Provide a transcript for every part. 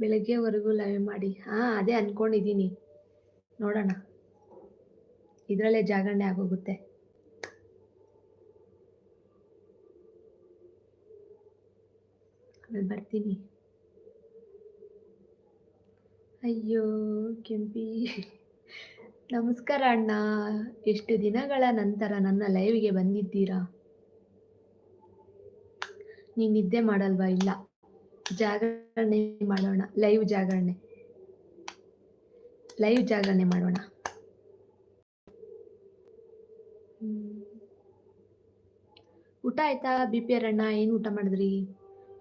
ಬೆಳಗ್ಗೆವರೆಗೂ live ಮಾಡಿ. ಹಾ ಅದೇ ಅನ್ಕೊಂಡಿದ್ದೀನಿ ನೋಡೋಣ. ಇದರಲ್ಲೇ ಜಾಗರಣೆ ಆಗೋಗುತ್ತೆ. ಆಮೇಲೆ ಬರ್ತೀನಿ. ಅಯ್ಯೋ ಕೆಂಪಿ. ನಮಸ್ಕಾರ ಅಣ್ಣ. ಎಷ್ಟು ದಿನಗಳ ನಂತರ ನನ್ನ ಲೈವ್ಗೆ ಬಂದಿದ್ದೀರಾ? ನೀನು ನಿದ್ದೆ ಮಾಡಲ್ವಾ? ಇಲ್ಲ. ಜಾಗರಣೆ ಮಾಡೋಣ. ಲೈವ್ ಜಾಗರಣೆ. ಲೈವ್ ಜಾಗರಣೆ ಮಾಡೋಣ. ಊಟ ಆಯ್ತಾ ಬಿ ಪಿ ಅಣ್ಣ? ಏನು ಊಟ ಮಾಡಿದ್ರಿ?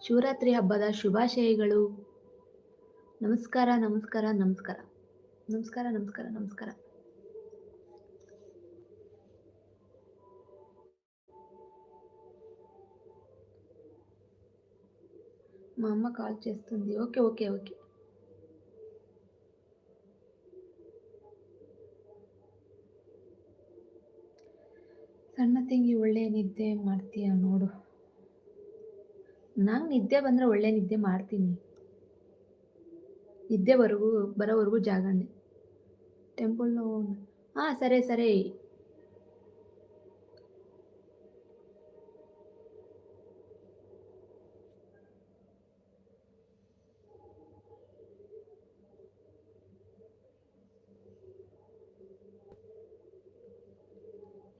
ಶಿವರಾತ್ರಿ ಹಬ್ಬದ ಶುಭಾಶಯಗಳು. ನಮಸ್ಕಾರ ನಮಸ್ಕಾರ ನಮಸ್ಕಾರ. ನಮಸ್ಕಾರ ನಮಸ್ಕಾರ ನಮಸ್ಕಾರ. మా అమ్మ కాల్ చేస్తుంది ఓకే ఓకే ఓకే ಸಣ್ಣ ತಂಗಿ ಒಳ್ಳೆ ನಿದ್ದೆ ಮಾಡ್ತೀಯ ನೋಡು ನಂಗೆ ನಿದ್ದೆ ಬಂದರೆ ಒಳ್ಳೆ ನಿದ್ದೆ ಮಾಡ್ತೀನಿ ನಿದ್ದೆವರೆಗೂ ಬರೋವರೆಗೂ ಜಾಗರಣೆ ಟೆಂಪಲ್ ಹಾಂ ಸರಿ ಸರಿ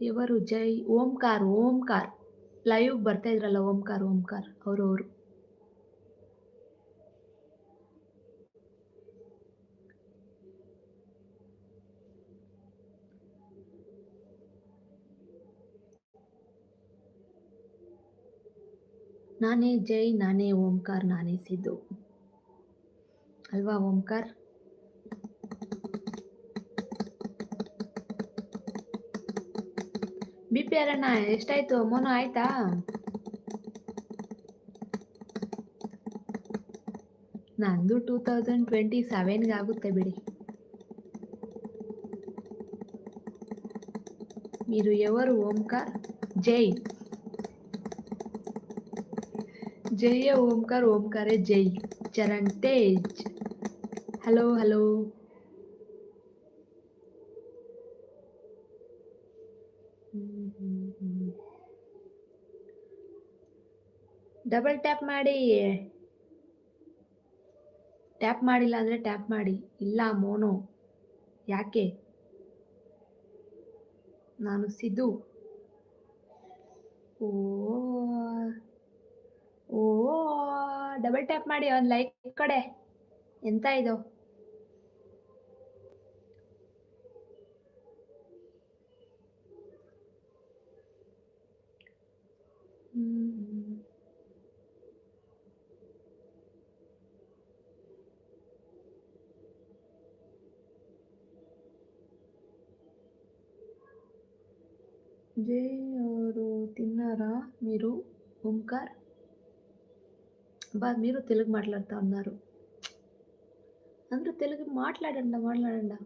ಇವರು ಜೈ, ಓಂಕಾರ್ ಓಂಕಾರ್. ಲೈವ್ ಬರ್ತಾ ಇದ್ರಲ್ಲ, ಓಂಕಾರ್ ಓಂಕಾರ್. ಅವರು ಅವರು ನಾನೇ ಜೈ, ನಾನೇ ಓಂಕಾರ್, ನಾನೇ ಸಿದ್ದು. ಅಲ್ವಾ, ಓಂಕಾರ್? ಬಿ ಪಿ ಅರಣ್ಣ ಎಷ್ಟಾಯ್ತು ಮೋನು ಆಯ್ತಾ ನಂದು ಟೂ ತೌಸಂಡ್ ಟ್ವೆಂಟಿ ಸೆವೆನ್ಗೆ ಆಗುತ್ತೆ ಬಿಡಿ మీరు ఎవరు ఓంకార్ జై జయ ఓంకార్ ఓంకారే జై Charan Tej hello hello double tap ಮಾಡಿ. ಟ್ಯಾಪ್ ಮಾಡಿಲ್ಲ ಅಂದರೆ ಟ್ಯಾಪ್ ಮಾಡಿ. ಇಲ್ಲ ಮೋನೋ ಯಾಕೆ? ನಾನು ಸಿದ್ದು. ಓ ಓ ಡಬಲ್ ಟ್ಯಾಪ್ ಮಾಡಿ ಒಂದು ಲೈಕ್ ಕಡೆ. ಎಂತ ಇದು? జై ఎవరు తిన్నారా మీరు ఓంకార్ బా మీరు తెలుగు మాట్లాడుతూ ఉన్నారు అందరూ తెలుగు మాట్లాడండి మాట్లాడండి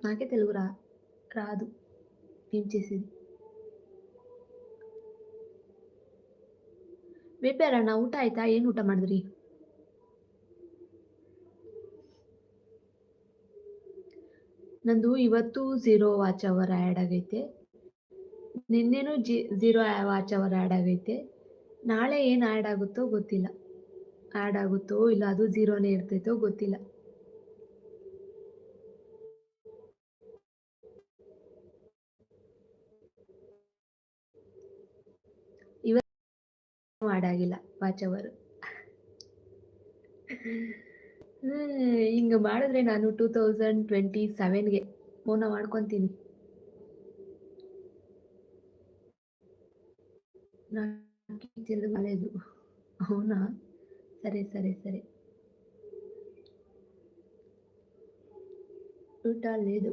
నాకే తెలుగు రా రాదు ఏం చేసేది ಬೇಪಾರಣ್ಣ ಊಟ ಆಯ್ತಾ ಏನು ಊಟ ಮಾಡಿದ್ರಿ ನಂದು ಇವತ್ತು ಝೀರೋ ವಾಚ್ ಅವರ್ ಆ್ಯಡ್ ಆಗೈತೆ ನಿನ್ನೆನೂ ಜಿ ಝೀರೋ ವಾಚ್ ಅವರ್ ಆ್ಯಡ್ ಆಗೈತೆ. ನಾಳೆ ಏನು ಆ್ಯಡ್ ಆಗುತ್ತೋ ಗೊತ್ತಿಲ್ಲ. ಆ್ಯಡ್ ಆಗುತ್ತೋ ಇಲ್ಲ ಅದು ಝೀರೋನೇ ಇರ್ತೈತೋ ಗೊತ್ತಿಲ್ಲ. ಇವತ್ತು ಆ್ಯಡ್ ಆಗಿಲ್ಲ ವಾಚ್ ಅವರ್. ಹಿಂಗೆ ಮಾಡಿದ್ರೆ ನಾನು ಟೂ ತೌಸಂಡ್ ಟ್ವೆಂಟಿ ಸೆವೆನ್ಗೆ ಮೌನ ಮಾಡ್ಕೊತೀನಿ. నాకు తెలుగు రాలేదు అవునా సరే సరే సరే ಊಟ లేదు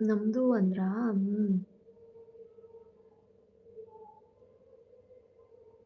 ನಮ್ಮದು ಅಂದ್ರ ಹ್ಞೂ